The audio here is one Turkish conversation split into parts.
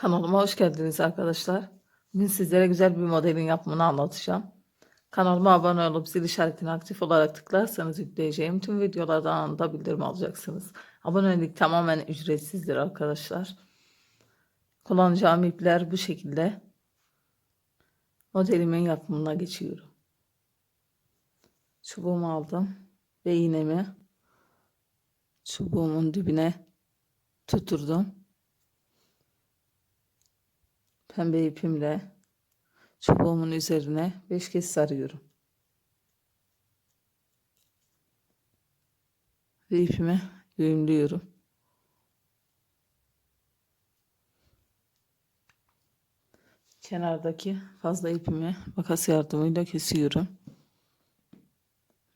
Kanalıma hoş geldiniz arkadaşlar. Bugün sizlere güzel bir modelin yapımını anlatacağım. Kanalıma abone olup zil işaretini aktif olarak tıklarsanız yükleyeceğim tüm videolardan anında bildirim alacaksınız. Abonelik tamamen ücretsizdir arkadaşlar. Kullanacağım ipler bu şekilde. Modelimin yapımına geçiyorum. Çubuğumu aldım ve iğnemi çubuğumun dibine tuturdum. Pembe ipimle çubuğumun üzerine 5 kez sarıyorum. Ve ipimi düğümlüyorum. Kenardaki fazla ipimi makas yardımıyla kesiyorum.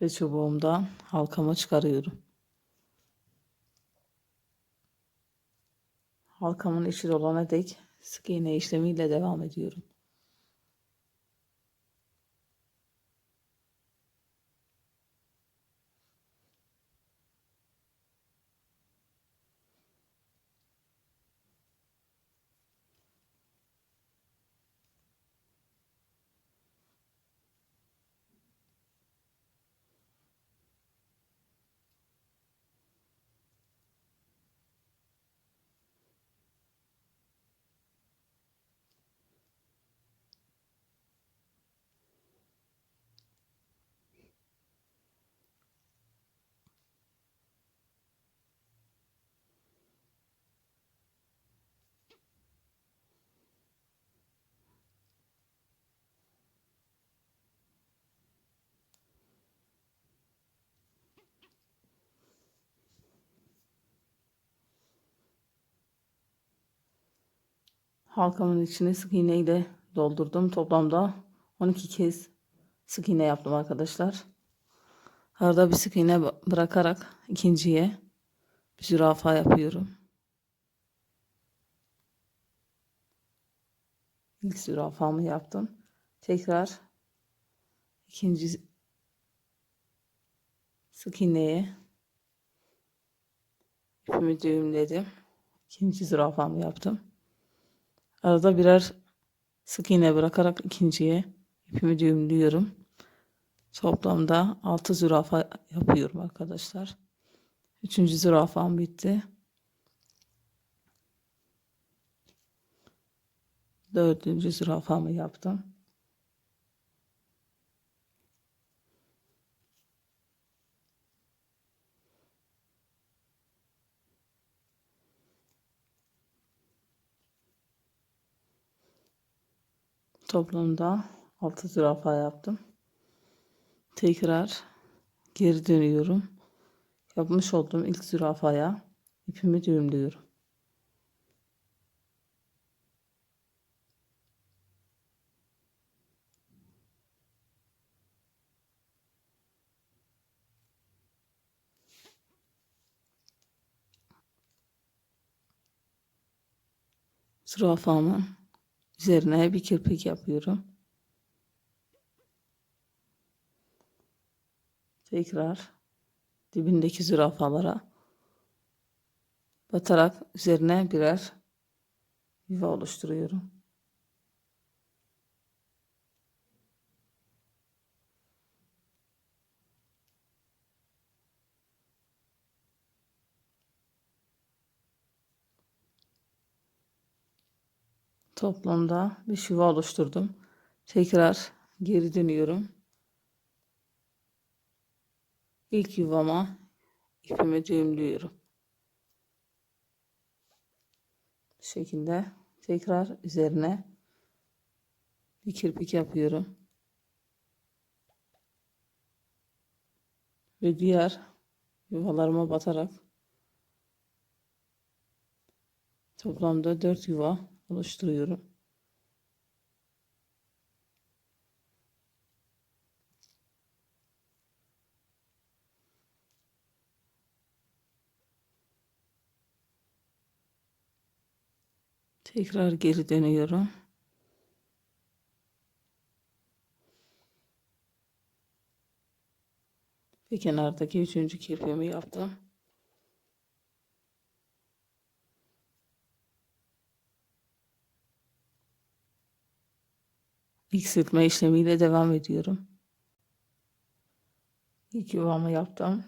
Ve çubuğumdan halkamı çıkarıyorum. Halkamın içi dolana dek sık iğne işlemiyle devam ediyorum. Halkamın içine sık iğne ile doldurdum. Toplamda 12 kez sık iğne yaptım arkadaşlar. Arada bir sık iğne bırakarak ikinciye bir zürafa yapıyorum. İlk zürafamı yaptım. Tekrar ikinci sık iğneye ipimi düğümledim. İkinci zürafamı yaptım. Arada birer sık iğne bırakarak ikinciye ipimi düğümlüyorum. Toplamda 6 zürafa yapıyorum arkadaşlar. Üçüncü zürafam bitti. Dördüncü zürafamı yaptım. Toplamda 6 zürafa yaptım. Tekrar geri dönüyorum. Yapmış olduğum ilk zürafaya ipimi düğümlüyorum. Zürafamın üzerine bir kirpik yapıyorum. Tekrar dibindeki zürafalara batarak üzerine birer yuva oluşturuyorum. Toplamda bir yuva oluşturdum. Tekrar geri dönüyorum. İlk yuvama ipimi düğümlüyorum. Bu şekilde tekrar üzerine bir kirpik yapıyorum. Ve diğer yuvalarıma batarak toplamda 4 yuva oluşturuyorum. Tekrar geri dönüyorum. Ve kenardaki üçüncü kirpiğimi yaptım.. Eksiltme işlemiyle devam ediyorum. İlk yuvamı yaptım.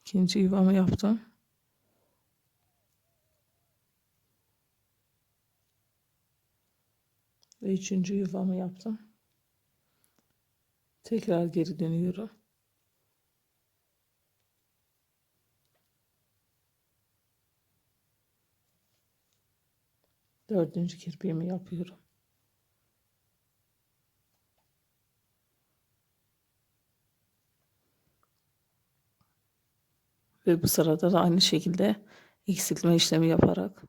İkinci yuvamı yaptım. Ve üçüncü yuvamı yaptım. Tekrar geri dönüyorum. Dördüncü kirpiğimi yapıyorum. Ve bu sırada da aynı şekilde eksiltme işlemi yaparak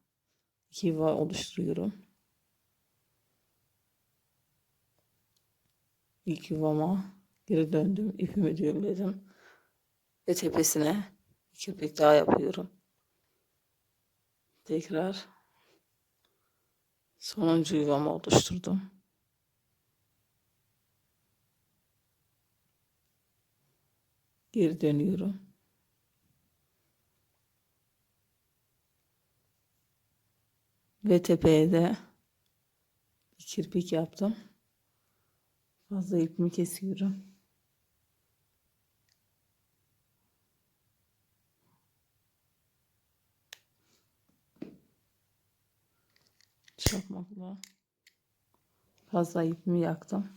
iki oluşturuyorum. İlk yuvama geri döndüm. ipimi düğümledim. Ve tepesine bir kirpik daha yapıyorum. Tekrar sonuncu yuvamı oluşturdum. Geri dönüyorum. Ve tepeye de bir kirpik yaptım. Fazla ipimi kesiyorum. Çakmakla fazla ipimi yaktım.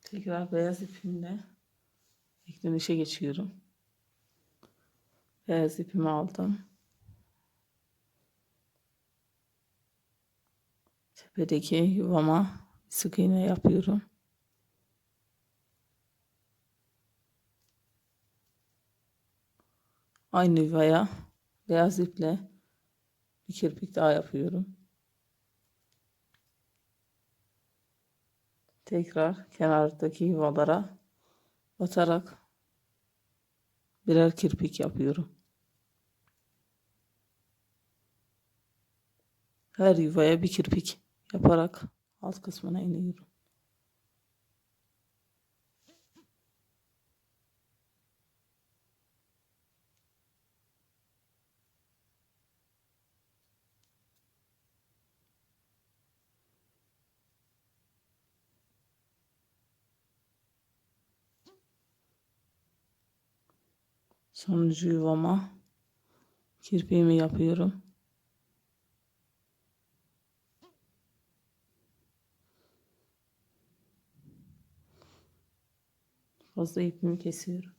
Tekrar beyaz ipimle eklenişe geçiyorum. Beyaz ipimi aldım. Tepedeki yuvama sık iğne yapıyorum. Aynı yuvaya beyaz iple bir kirpik daha yapıyorum. Tekrar kenardaki yuvalara batarak birer kirpik yapıyorum. Her yuvaya bir kirpik yaparak alt kısmına iniyorum. Sonuncu yuvama kirpiğimi yapıyorum. Fazla ipimi kesiyorum.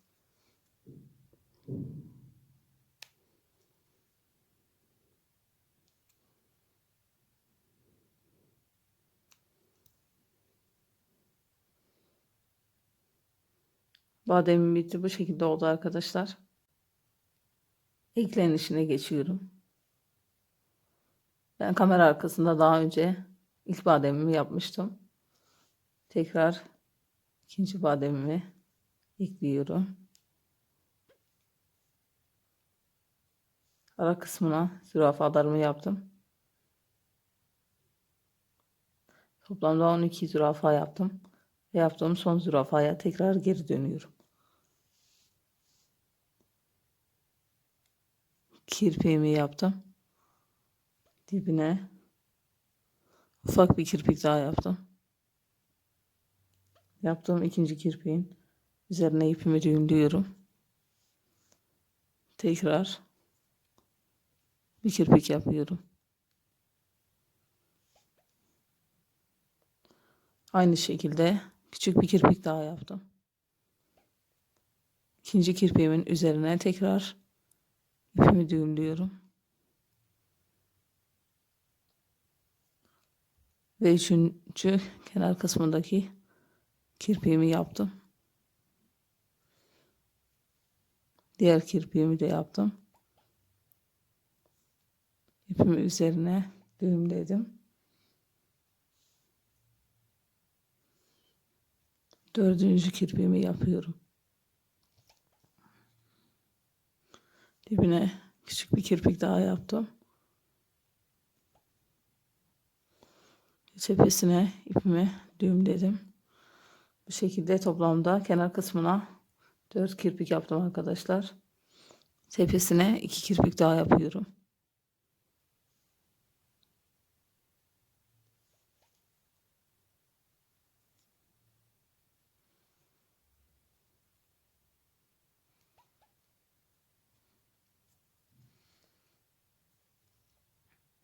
Bademim bitti. Bu şekilde oldu arkadaşlar. Eklenişine geçiyorum. Ben kamera arkasında daha önce ilk bademimi yapmıştım. Tekrar ikinci bademimi ekliyorum. Ara kısmına zürafalarımı yaptım. Toplamda 12 zürafa yaptım. Yaptığım son zürafaya tekrar geri dönüyorum. Kirpiğimi yaptım. Dibine ufak bir kirpik daha yaptım. Yaptığım ikinci kirpiğin üzerine ipimi düğümlüyorum. Tekrar bir kirpik yapıyorum. Aynı şekilde küçük bir kirpik daha yaptım. İkinci kirpiğimin üzerine tekrar ipimi düğümlüyorum. Ve üçüncü kenar kısmındaki kirpiğimi yaptım. Diğer kirpiğimi de yaptım. İpimi üzerine düğümledim. Dördüncü kirpiğimi yapıyorum. Dibine küçük bir kirpik daha yaptım. Tepesine ipimi düğümledim. Bu şekilde toplamda kenar kısmına 4 kirpik yaptım arkadaşlar. Tepesine 2 kirpik daha yapıyorum.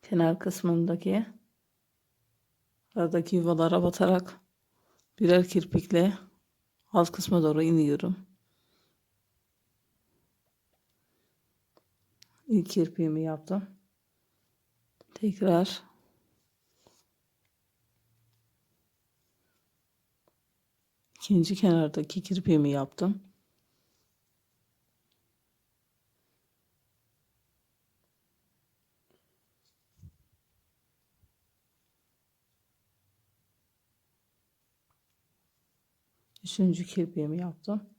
Kenar kısmındaki aradaki yuvalara batarak birer kirpikle alt kısma doğru iniyorum. İlk kirpiğimi yaptım. Tekrar ikinci kenardaki kirpiğimi yaptım. Üçüncü kirpiğimi yaptım.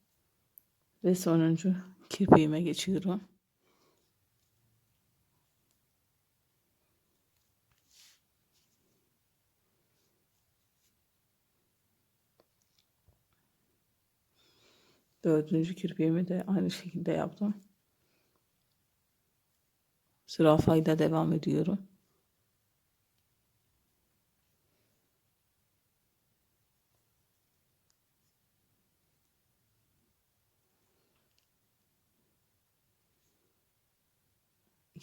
Ve sonuncu kirpiğime geçiyorum. Dördüncü kirpiğimi de aynı şekilde yaptım. Zürafayla devam ediyorum.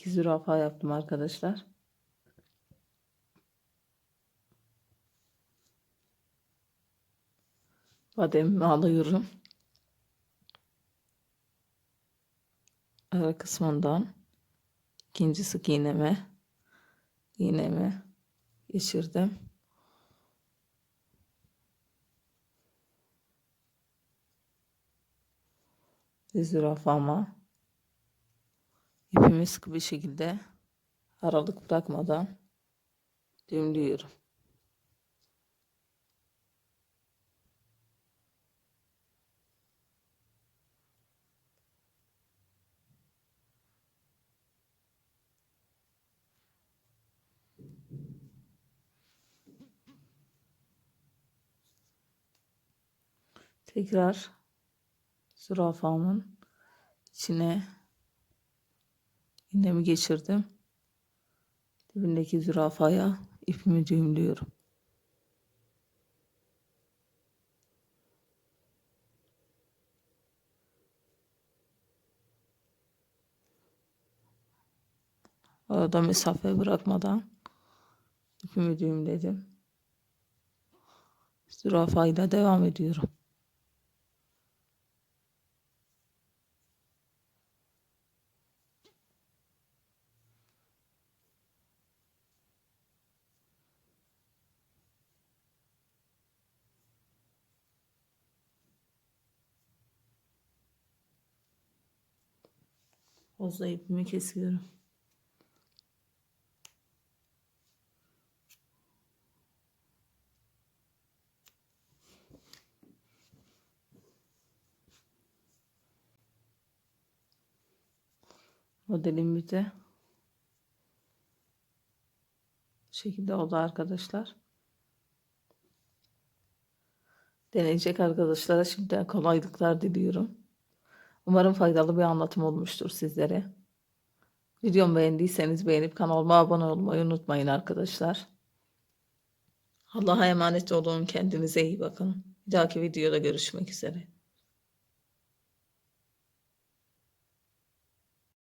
İki zürafa yaptım arkadaşlar. Bademimi alıyorum. Ara kısmından ikinci sık iğneme iğnemi geçirdim. Zürafama ipimi sıkı bir şekilde aralık bırakmadan düğümlüyorum. Tekrar zürafamın içine iğnemi geçirdim. Dibindeki zürafaya ipimi düğümlüyorum. Arada mesafe bırakmadan ipimi düğümledim. Zürafayla devam ediyorum. Fazla ipimi kesiyorum. Modelimiz de bu şekilde oldu arkadaşlar. Deneyecek arkadaşlara şimdiden kolaylıklar diliyorum. Umarım faydalı bir anlatım olmuştur sizlere. Videomu beğendiyseniz beğenip kanalıma abone olmayı unutmayın arkadaşlar. Allah'a emanet olun. Kendinize iyi bakın. Bir dahaki videoda görüşmek üzere.